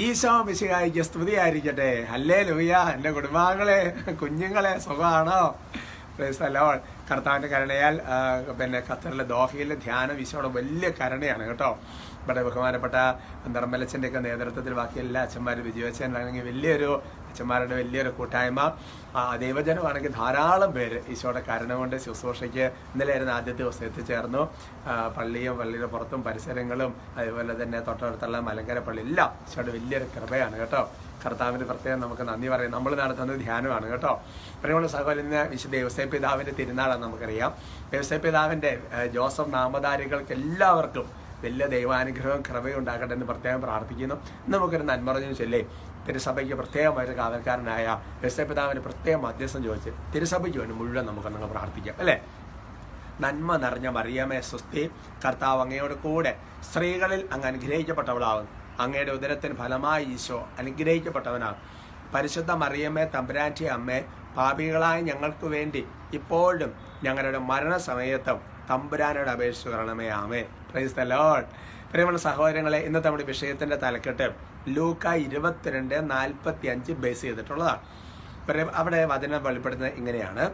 ഈശോ മിശിഹായിക്ക് സ്തുതിയായിരിക്കട്ടെ. അല്ലേ ലൂയ എന്റെ കുടുംബാംഗങ്ങളെ കുഞ്ഞുങ്ങളെ സുഖമാണോ? ലോൾ കർത്താവിന്റെ കരുണയാൽ പിന്നെ ഖത്തറിലെ ദോഹയിലെ ധ്യാനം ഈശോയുടെ വലിയ കരുണയാണ് കേട്ടോ. ഇവിടെ ബഹുമാനപ്പെട്ട നിർമ്മലച്ചന്റെ ഒക്കെ നേതൃത്വത്തിൽ ബാക്കി എല്ലാ അച്ഛന്മാരും വിജയച്ചനാണെങ്കിൽ വലിയൊരു അച്ഛന്മാരുടെ വലിയൊരു കൂട്ടായ്മ. ദൈവജനമാണെങ്കിൽ ധാരാളം പേര് ഈശോയുടെ കരുണ കൊണ്ട് ശുശ്രൂഷയ്ക്ക് ഇന്നലെയായിരുന്നു ആദ്യത്തെ ദിവസം എത്തിച്ചേർന്നു. പള്ളിയും പള്ളിയുടെ പുറത്തും പരിസരങ്ങളും അതുപോലെ തന്നെ തൊട്ടടുത്തുള്ള മലങ്കര പള്ളി എല്ലാം ഈശോയുടെ വലിയൊരു കൃപയാണ് കേട്ടോ. കർത്താവിന് പ്രത്യേകം നമുക്ക് നന്ദി പറയാം. നമ്മൾ നടത്തുന്നത് ധ്യാനമാണ് കേട്ടോ. പ്രിയമുള്ള സഹോദരൻ ഇന്ന് വിശുദ്ധ വ്യവസായ പിതാവിന്റെ തിരുനാളാണ് നമുക്കറിയാം. വ്യവസായ പിതാവിന്റെ ജോസഫ് നാമധാരികൾക്ക് എല്ലാവർക്കും വലിയ ദൈവാനുഗ്രഹവും കൃപയും ഉണ്ടാകട്ടെ എന്ന് പ്രത്യേകം പ്രാർത്ഥിക്കുന്നു. നമുക്കൊരു നന്മറഞ്ഞു ചൊല്ലേ. തിരുസഭയ്ക്ക് പ്രത്യേകമായിട്ട് കാവൽക്കാരനായ രസപിതാവിന് പ്രത്യേകം മധ്യസ്ഥം ചോദിച്ച് തിരുസഭയ്ക്ക് വേണ്ടി മുഴുവൻ നമുക്ക് നിങ്ങൾ പ്രാർത്ഥിക്കാം അല്ലേ? നന്മ നിറഞ്ഞ മറിയമേ സ്വസ്തി. കർത്താവ് അങ്ങയോട് കൂടെ സ്ത്രീകളിൽ അങ്ങ് അനുഗ്രഹിക്കപ്പെട്ടവളാകും അങ്ങയുടെ ഉദരത്തിന് ഫലമായി ഈശോ അനുഗ്രഹിക്കപ്പെട്ടവനാകും പരിശുദ്ധ മറിയമ്മേ തമ്പുരാറ്റി അമ്മേ പാപികളായ ഞങ്ങൾക്ക് വേണ്ടി ഇപ്പോഴും ഞങ്ങളുടെ മരണസമയത്തും തമ്പുരാനോട് അപേക്ഷിച്ചു തരണമേ ആമേ പ്രൈസ് ദ പ്രിയമുള്ള സഹോദരങ്ങളെ ഇന്നത്തെ നമ്മുടെ വിഷയത്തിന്റെ തലക്കെട്ട് ലൂക്ക ഇരുപത്തിരണ്ട് നാൽപ്പത്തി അഞ്ച് ബേസ് ചെയ്തിട്ടുള്ളതാണ് അവിടെ വചനം വെളിപ്പെടുത്തുന്നത് ഇങ്ങനെയാണ്.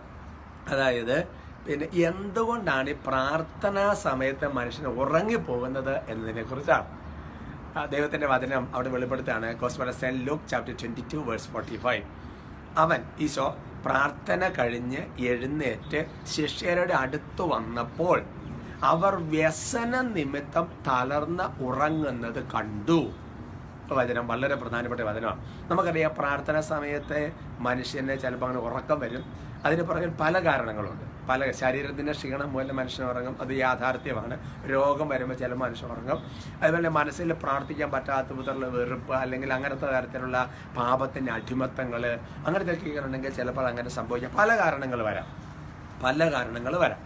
അതായത് പിന്നെ എന്തുകൊണ്ടാണ് ഈ പ്രാർത്ഥനാ സമയത്ത് മനുഷ്യൻ ഉറങ്ങിപ്പോകുന്നത് എന്നതിനെ കുറിച്ചാണ് ദൈവത്തിന്റെ വചനം അവിടെ വെളിപ്പെടുത്താണ് ഗോസ്ബല Luke chapter twenty two verse forty five അവൻ ഈശോ പ്രാർത്ഥന കഴിഞ്ഞ് എഴുന്നേറ്റ് ശിഷ്യരുടെ അടുത്ത് വന്നപ്പോൾ അവർ വ്യസന നിമിത്തം തളർന്ന് ഉറങ്ങുന്നത് കണ്ടു. വചനം വളരെ പ്രധാനപ്പെട്ട വചനമാണ്. നമുക്കറിയാം പ്രാർത്ഥന സമയത്തെ മനുഷ്യനെ ചിലപ്പോൾ അങ്ങനെ ഉറക്കം വരും. അതിന് പുറകിൽ പല കാരണങ്ങളുണ്ട്. പല ശരീരത്തിന്റെ ക്ഷീണം മൂലം മനുഷ്യൻ ഉറങ്ങും അത് യാഥാർത്ഥ്യമാണ്. രോഗം വരുമ്പോൾ ചില മനുഷ്യൻ ഉറങ്ങും അതുപോലെ മനസ്സിൽ പ്രാർത്ഥിക്കാൻ പറ്റാത്ത വിധത്തിലുള്ള വെറുപ്പ് അല്ലെങ്കിൽ അങ്ങനത്തെ തരത്തിലുള്ള പാപത്തിന്റെ അടിമത്തങ്ങൾ അങ്ങനത്തെ ഉണ്ടെങ്കിൽ ചിലപ്പോൾ അങ്ങനെ സംഭവിക്കാം. പല കാരണങ്ങൾ വരാം. പല കാരണങ്ങൾ വരാം.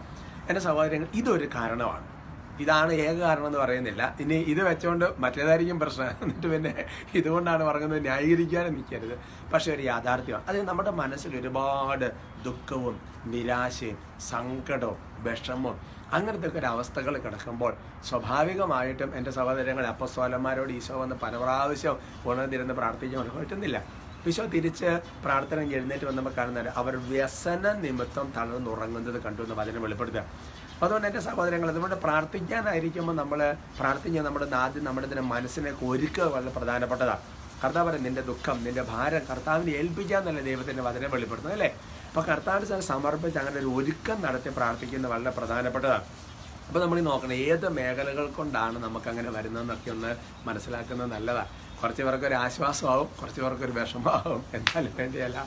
എന്റെ സഹോദരങ്ങൾ ഇതൊരു കാരണമാണ്. ഇതാണ് ഏക കാരണം എന്ന് പറയുന്നില്ല. ഇനി ഇത് വെച്ചുകൊണ്ട് മറ്റേതായിരിക്കും പ്രശ്നം. എന്നിട്ട് പിന്നെ ഇതുകൊണ്ടാണ് പറയുന്നത് ന്യായീകരിക്കാനും നിൽക്കരുത്. പക്ഷെ ഒരു യാഥാർത്ഥ്യമാണ്. അത് നമ്മുടെ മനസ്സിൽ ഒരുപാട് ദുഃഖവും നിരാശയും സങ്കടവും വിഷമവും അങ്ങനത്തെ ഒക്കെ ഒരു അവസ്ഥകൾ കിടക്കുമ്പോൾ സ്വാഭാവികമായിട്ടും എന്റെ സഹോദരങ്ങൾ അപ്പസ്വലന്മാരോട് ഈശോ വന്ന് പല പ്രാവശ്യം ഉണർന്നിരുന്ന് പ്രാർത്ഥിക്കാൻ പറ്റുന്നില്ല. ഈശോ തിരിച്ച് പ്രാർത്ഥന എഴുന്നേറ്റ് വന്നപ്പോൾ കാണുന്നത് അവർ വ്യസന നിമിത്തം തളർന്നുറങ്ങുന്നത് കണ്ടു എന്ന് വചനം വെളിപ്പെടുത്തുക. അതുകൊണ്ട് എന്റെ സഹോദരങ്ങൾ അതുകൊണ്ട് പ്രാർത്ഥിക്കാനായിരിക്കുമ്പോൾ നമ്മൾ പ്രാർത്ഥിക്കുക നമ്മുടെ ആദ്യം നമ്മുടെ തന്നെ മനസ്സിനൊക്കെ ഒരുക്കുക വളരെ പ്രധാനപ്പെട്ടതാണ് കർത്താവ് നിന്റെ ദുഃഖം നിന്റെ ഭാരം കർത്താവിനെ ഏൽപ്പിക്കുക എന്നല്ലേ ദൈവത്തിന്റെ വചനം വെളിപ്പെടുത്തുന്നത് അല്ലേ? അപ്പോൾ കർത്താവിന് സ്ഥലം സമർപ്പിച്ച് അങ്ങനെ ഒരു ഒരുക്കം നടത്തി പ്രാർത്ഥിക്കുന്നത് വളരെ പ്രധാനപ്പെട്ടതാണ് അപ്പോൾ നമ്മൾ നോക്കണം ഏത് മേഖലകൾ കൊണ്ടാണ് നമുക്കങ്ങനെ വരുന്നതെന്നൊക്കെ ഒന്ന് മനസ്സിലാക്കുന്നത് നല്ലതാണ് കുറച്ച് പേർക്ക് ഒരു ആശ്വാസമാവും കുറച്ച് പേർക്ക് ഒരു വിഷമമാവും. എന്നാലും വേണ്ടിയല്ല.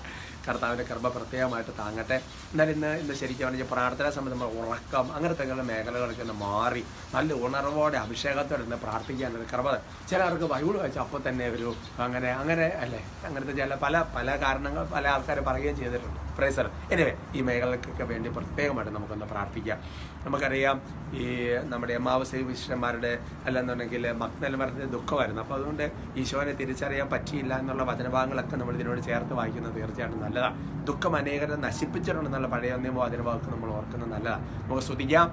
കർത്താവിന്റെ കർമ്മ പ്രത്യേകമായിട്ട് താങ്ങട്ടെ. എന്നാൽ ഇന്ന് ഇന്ന് ശരിക്കും പറഞ്ഞാൽ പ്രാർത്ഥന സമയത്ത് നമ്മൾ ഉറക്കം അങ്ങനത്തെ മേഖലകളൊക്കെ ഒന്ന് മാറി നല്ല ഉണർവോടെ അഭിഷേകത്തോടെ ഇന്ന് പ്രാർത്ഥിക്കാനൊരു കർമ്മ ചിലർക്ക് ബൈബിൾ വായിച്ചു അപ്പോൾ തന്നെ ഒരു അങ്ങനെ അങ്ങനെ അല്ലേ? അങ്ങനത്തെ ചില പല പല കാരണങ്ങൾ പല ആൾക്കാർ പറയുകയും ചെയ്തിട്ടുണ്ട്. പ്രൈസർ എനിവേ ഈ മേഖലകൾക്കൊക്കെ വേണ്ടി പ്രത്യേകമായിട്ട് നമുക്കൊന്ന് പ്രാർത്ഥിക്കാം. നമുക്കറിയാം ഈ നമ്മുടെ എമാവസൈ വിശ്വന്മാരുടെ അല്ലെന്നുണ്ടെങ്കിൽ മക്നൽമാരുടെ ദുഃഖമായിരുന്നു. അപ്പോൾ അതുകൊണ്ട് ഈശോനെ തിരിച്ചറിയാൻ പറ്റിയില്ല എന്നുള്ള വചനഭാഗങ്ങളൊക്കെ നമ്മൾ ഇതിനോട് ചേർത്ത് വായിക്കുന്നത് തീർച്ചയായിട്ടും നല്ലതാണ് ദുഃഖം അനേകരെ നശിപ്പിച്ചിട്ടുണ്ടെന്നുള്ള പഴയ നിയമ വചനഭാഗത്ത് നമ്മൾ ഓർക്കുന്നത് നല്ലതാണ് നമുക്ക് സ്തുതിക്കാം.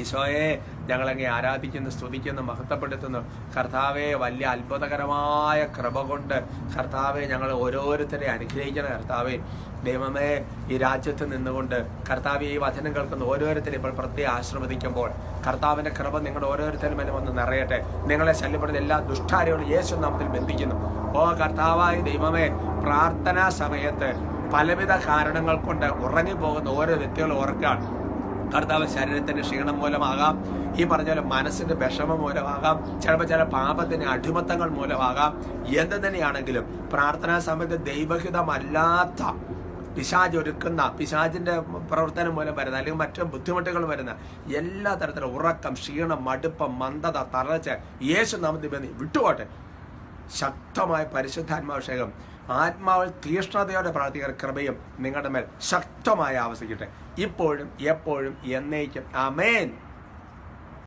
ഈശോയെ ഞങ്ങളങ്ങെ ആരാധിക്കുന്നു സ്തുതിക്കുന്നു മഹത്വപ്പെടുത്തുന്നു. കർത്താവെ വലിയ അത്ഭുതകരമായ കൃപ കൊണ്ട് കർത്താവെ ഞങ്ങൾ ഓരോരുത്തരെ അനുഗ്രഹിക്കണം കർത്താവെ. ദൈവമേ ഈ രാജ്യത്ത് നിന്നുകൊണ്ട് കർത്താവ് ഈ വചനം കേൾക്കുന്ന ഓരോരുത്തരും ഇപ്പോൾ പ്രത്യേകം ആശ്രവദിക്കുമ്പോൾ കർത്താവിന്റെ കൃപ നിങ്ങളുടെ ഓരോരുത്തരും മേലും വന്ന് നിറയട്ടെ. നിങ്ങളെ ശല്യപ്പെടുന്ന എല്ലാ ദുഷ്ടാരികളും യേശു നാമത്തിൽ ബന്ധിക്കുന്നു. ഓ കർത്താവായ ദൈവമേ പ്രാർത്ഥനാ സമയത്ത് പലവിധ കാരണങ്ങൾ കൊണ്ട് ഉറങ്ങി പോകുന്ന ഓരോ വ്യക്തികളും ഓർക്കാൻ കർത്താവ് ശരീരത്തിന്റെ ക്ഷീണം മൂലമാകാം. ഈ പറഞ്ഞ പോലെ മനസ്സിന്റെ വിഷമം മൂലമാകാം. ചിലപ്പോൾ ചില പാപത്തിന്റെ അടിമത്തങ്ങൾ മൂലമാകാം. എന്ത് തന്നെയാണെങ്കിലും പ്രാർത്ഥനാ സമയത്ത് ദൈവഹിതമല്ലാത്ത പിശാജ് ഒരുക്കുന്ന പിശാജിന്റെ പ്രവർത്തനം മൂലം വരുന്ന അല്ലെങ്കിൽ മറ്റു ബുദ്ധിമുട്ടുകൾ വരുന്ന എല്ലാ തരത്തിലും ഉറക്കം ക്ഷീണം മടുപ്പം മന്ദത തളർച്ച യേശു ബന്ധി വിട്ടുപോട്ടെ ശക്തമായ പരിശുദ്ധാത്മാഭിഷേകം ആത്മാവിൽ തീഷ്ണതയോടെ പ്രാർത്ഥിക്കുന്ന കൃപയും നിങ്ങളുടെ മേൽ ശക്തമായി ആവശ്യിക്കട്ടെ ഇപ്പോഴും എപ്പോഴും എന്നേക്കും. അമേൻ